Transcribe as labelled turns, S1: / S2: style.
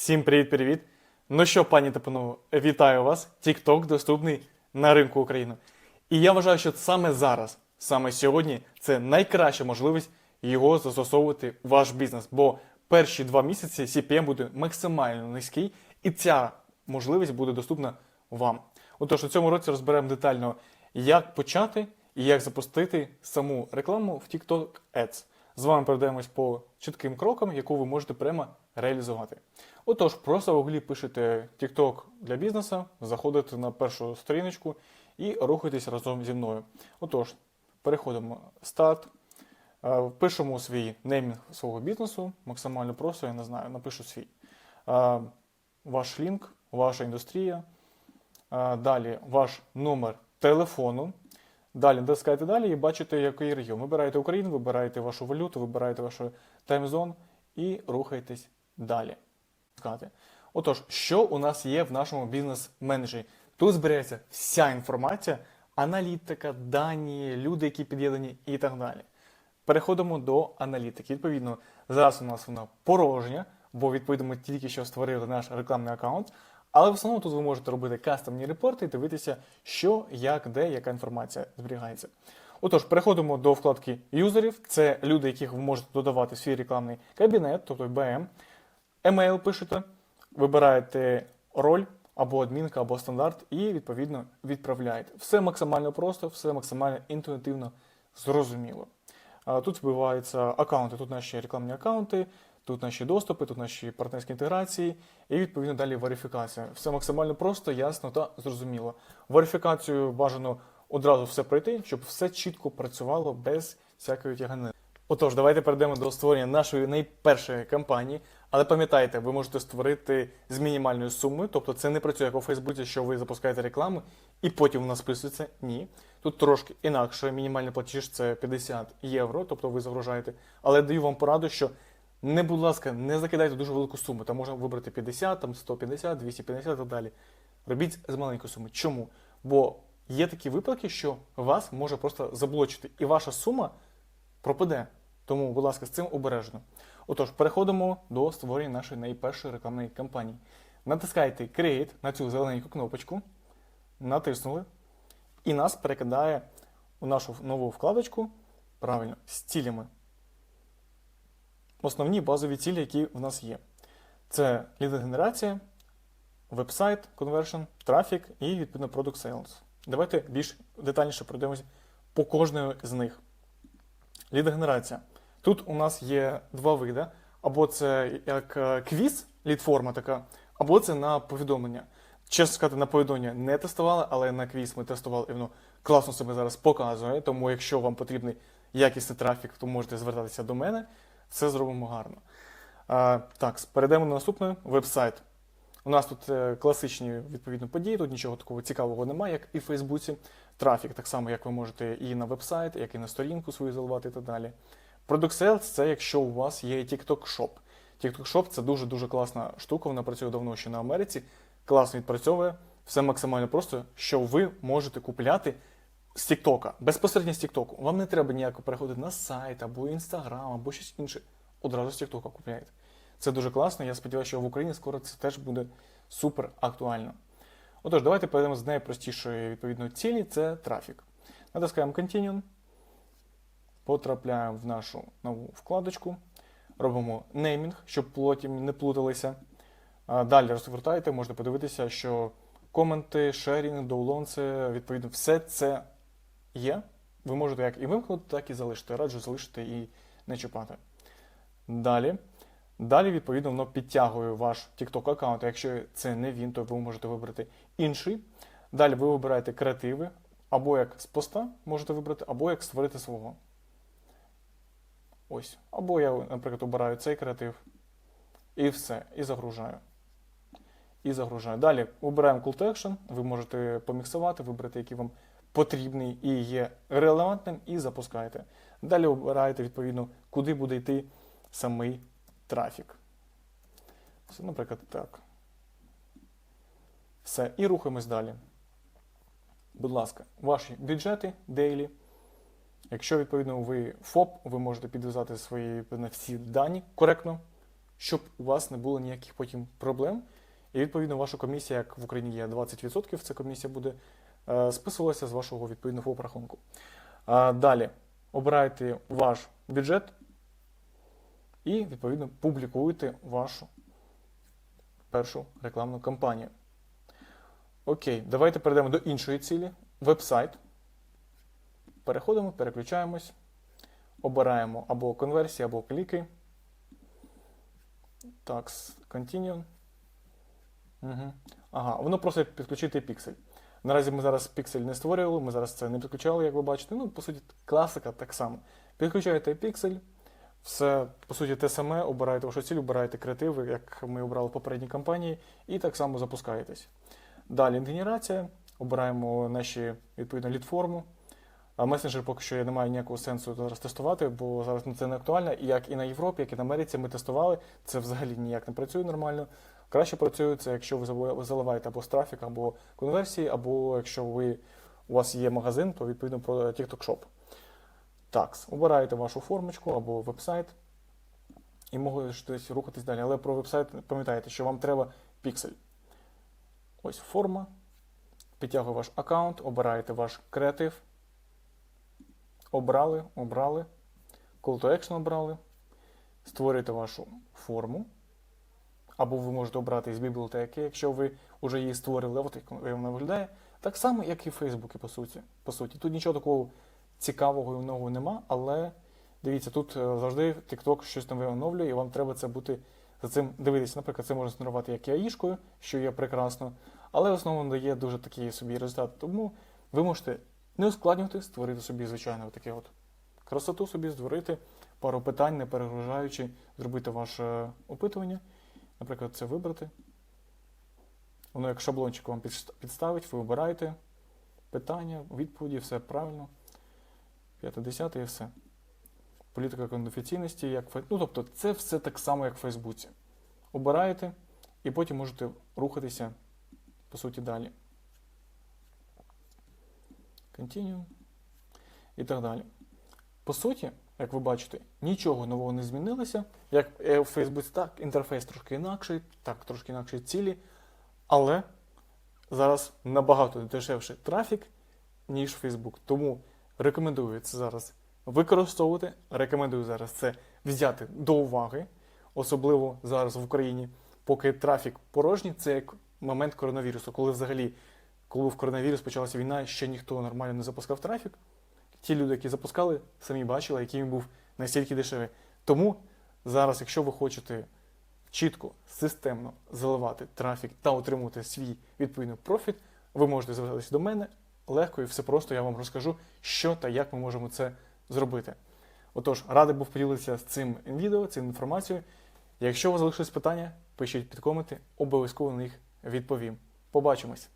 S1: Всім привіт-привіт! Ну що, пані та панове, вітаю вас! TikTok доступний на ринку України. І я вважаю, що саме зараз, саме сьогодні, це найкраща можливість його застосовувати в ваш бізнес. Бо перші два місяці CPM буде максимально низький, і ця можливість буде доступна вам. Отож, у цьому році розберемо детально, як почати і як запустити саму рекламу в TikTok Ads. З вами передаємось по чітким крокам, яку ви можете прямо реалізувати. Отож, просто в гуглі пишете TikTok для бізнесу, заходите на першу сторіночку і рухайтесь разом зі мною. Отож, переходимо старт, е, пишемо свій неймінг свого бізнесу, максимально просто, я не знаю, напишу свій. Е, Ваш лінк, ваша індустрія, е, далі ваш номер телефону. Далі натискаєте далі і бачите, який регіон. Вибираєте Україну, вибираєте вашу валюту, вибираєте вашу таймзон і рухаєтесь далі. Отож, що у нас є в нашому бізнес-менеджері? Тут збирається вся інформація, аналітика, дані, люди, які під'єднані і так далі. Переходимо до аналітики. Відповідно, зараз у нас вона порожня, бо відповідно ми тільки що створили наш рекламний аккаунт. Але в основному тут ви можете робити кастомні репорти і дивитися, що, як, де, яка інформація зберігається. Отож, переходимо до вкладки юзерів. Це люди, яких ви можете додавати в свій рекламний кабінет, тобто BM. Емейл пишете, вибираєте роль або адмінка, або стандарт, і відповідно відправляєте. Все максимально просто, все максимально інтуїтивно зрозуміло. Тут вбиваються аккаунти, тут наші рекламні аккаунти, тут наші доступи, тут наші партнерські інтеграції, і відповідно далі верифікація. Все максимально просто, ясно та зрозуміло. Верифікацію бажано одразу все пройти, щоб все чітко працювало без всякої тяганини. Отож, давайте перейдемо до створення нашої найпершої кампанії. Але пам'ятайте, ви можете створити з мінімальною сумою, тобто це не працює як у Фейсбуці, що ви запускаєте рекламу і потім вона списується. Ні. Тут трошки інакше. Мінімальний платіж це 50 євро, тобто ви загружаєте. Але даю вам пораду, що не, будь ласка, не закидайте дуже велику суму. Там можна вибрати 50, там 150, 250 і так далі. Робіть з маленької суми. Чому? Бо є такі випадки, що вас може просто заблочити, і ваша сума пропаде. Тому, будь ласка, з цим обережно. Отож, переходимо до створення нашої найпершої рекламної кампанії. Натискайте Create на цю зелененьку кнопочку, натиснули, і нас перекидає у нашу нову вкладочку правильно з цілями. Основні базові цілі, які в нас є. Це лідогенерація, вебсайт, conversion, трафік і відповідно Product Sales. Давайте більш детальніше пройдемося по кожної з них. Лідогенерація. Тут у нас є два види: або це як е, квіз, лід-форма така, або це на повідомлення. Чесно сказати, на повідомлення не тестували, але на квіз ми тестували і воно класно себе зараз показує. Тому, якщо вам потрібний якісний трафік, то можете звертатися до мене. Все зробимо гарно. А, так, перейдемо на наступний веб-сайт. У нас тут е, класичні відповідно події, тут нічого такого цікавого немає, як і в Фейсбуці. Трафік, так само, як ви можете і на веб-сайт, як і на сторінку свою заливати і так далі. Product Sales – це якщо у вас є TikTok Shop. TikTok Shop – це дуже-дуже класна штука, вона працює давно ще на Америці, класно відпрацьовує, все максимально просто, що ви можете купляти з TikTok, безпосередньо з TikTok. Вам не треба ніяко переходити на сайт або Instagram, або щось інше. Одразу з TikTok купляєте. Це дуже класно. Я сподіваюся, що в Україні скоро це теж буде супер актуально. Отож, давайте перейдемо з найпростішої відповідно цілі це трафік. Натискаємо Continue, потрапляємо в нашу нову вкладочку, робимо неймінг, щоб потім не плуталися. Далі розвертаєте, можете подивитися, що коменти, шерінг, доулонси, відповідно, все це є. Ви можете як і вимкнути, так і залишити. Раджу залишити і не чіпати. Далі. Далі, відповідно, воно підтягує ваш TikTok аккаунт. Якщо це не він, то ви можете вибрати інший. Далі ви вибираєте креативи, або як з поста можете вибрати, або як створити свого. Ось. Або я, наприклад, обираю цей креатив. І все. І загружаю. І загружаю. Далі обираємо Call Action. Ви можете поміксувати, вибрати, який вам потрібний і є релевантним, і запускаєте. Далі обираєте, відповідно, куди буде йти самий трафік. Це, наприклад, так. Все. І рухаємось далі. Будь ласка, ваші бюджети дейлі. Якщо, відповідно, ви ФОП, ви можете підв'язати свої всі дані коректно. щоб у вас не було ніяких потім проблем. І відповідно ваша комісія, як в Україні є 20%, ця комісія буде е, списувалася з вашого відповідного рахунку. Далі обираєте ваш бюджет і відповідно публікуєте вашу першу рекламну кампанію. Окей, давайте перейдемо до іншої цілі. Вебсайт. Переходимо, переключаємось, обираємо або конверсії, або кліки. Так, continue. Угу. Ага, воно просить підключити піксель. Наразі ми зараз піксель не створювали, ми зараз це не підключали, як ви бачите. Ну, по суті, класика так само. Підключаєте піксель, все, по суті, те саме, обираєте вашу ціль, обираєте креативи, як ми обрали в попередній кампанії, і так само запускаєтесь. Далі генерація, обираємо наші відповідно лід-форму. А месенджер поки що я не має ніякого сенсу зараз тестувати, бо зараз ну, це не актуально. І як і на Європі, як і на Америці ми тестували, це взагалі ніяк не працює нормально. Краще працює це, якщо ви заливаєте- або з трафік, або конверсії, або якщо ви, у вас є магазин, то відповідно про TikTok Shop. Так, обираєте вашу формочку або вебсайт і можете рухатись далі. Але про вебсайт пам'ятайте, що вам треба піксель. Ось форма. Підтягує ваш аккаунт, обираєте ваш креатив. Обрали, обрали. Call to Action обрали. Створюєте вашу форму. Або ви можете обрати із бібліотеки, якщо ви вже її створили, от як вона виглядає. Так само, як і в Фейсбуці, по суті. по суті. Тут нічого такого цікавого і нового нема, але дивіться, тут е, завжди TikTok щось там оновлює, і вам треба це бути за цим дивитися. Наприклад, це можна генерувати як і аїшкою, що є прекрасно, але в основному дає дуже такий собі результат. Тому ви можете не ускладнювати, створити собі, звичайно, таке от красоту собі, створити пару питань, не перегружаючи, зробити ваше опитування. Наприклад, це вибрати. Воно як шаблончик вам підставить, ви обираєте питання, відповіді, все правильно. П'яте, десяте і все. Політика конфіденційності, як Ну, тобто, це все так само, як в Фейсбуці. Обираєте і потім можете рухатися, по суті, далі. Continue. І так далі. По суті, як ви бачите, нічого нового не змінилося. Як е, в Фейсбуці, так, інтерфейс трошки інакший, так, трошки інакші цілі, але зараз набагато дешевший трафік, ніж Facebook. Тому рекомендую це зараз використовувати. Рекомендую зараз це взяти до уваги, особливо зараз в Україні, поки трафік порожній, це як момент коронавірусу, коли взагалі, коли в коронавірус почалася війна, ще ніхто нормально не запускав трафік. Ті люди, які запускали, самі бачили, який він був настільки дешевий. Тому зараз, якщо ви хочете чітко, системно заливати трафік та отримувати свій відповідний профіт, ви можете звертатися до мене легко і все просто я вам розкажу, що та як ми можемо це зробити. Отож, радий був поділитися з цим відео, цим інформацією. Якщо у вас залишились питання, пишіть під коменти, обов'язково на них відповім. Побачимось!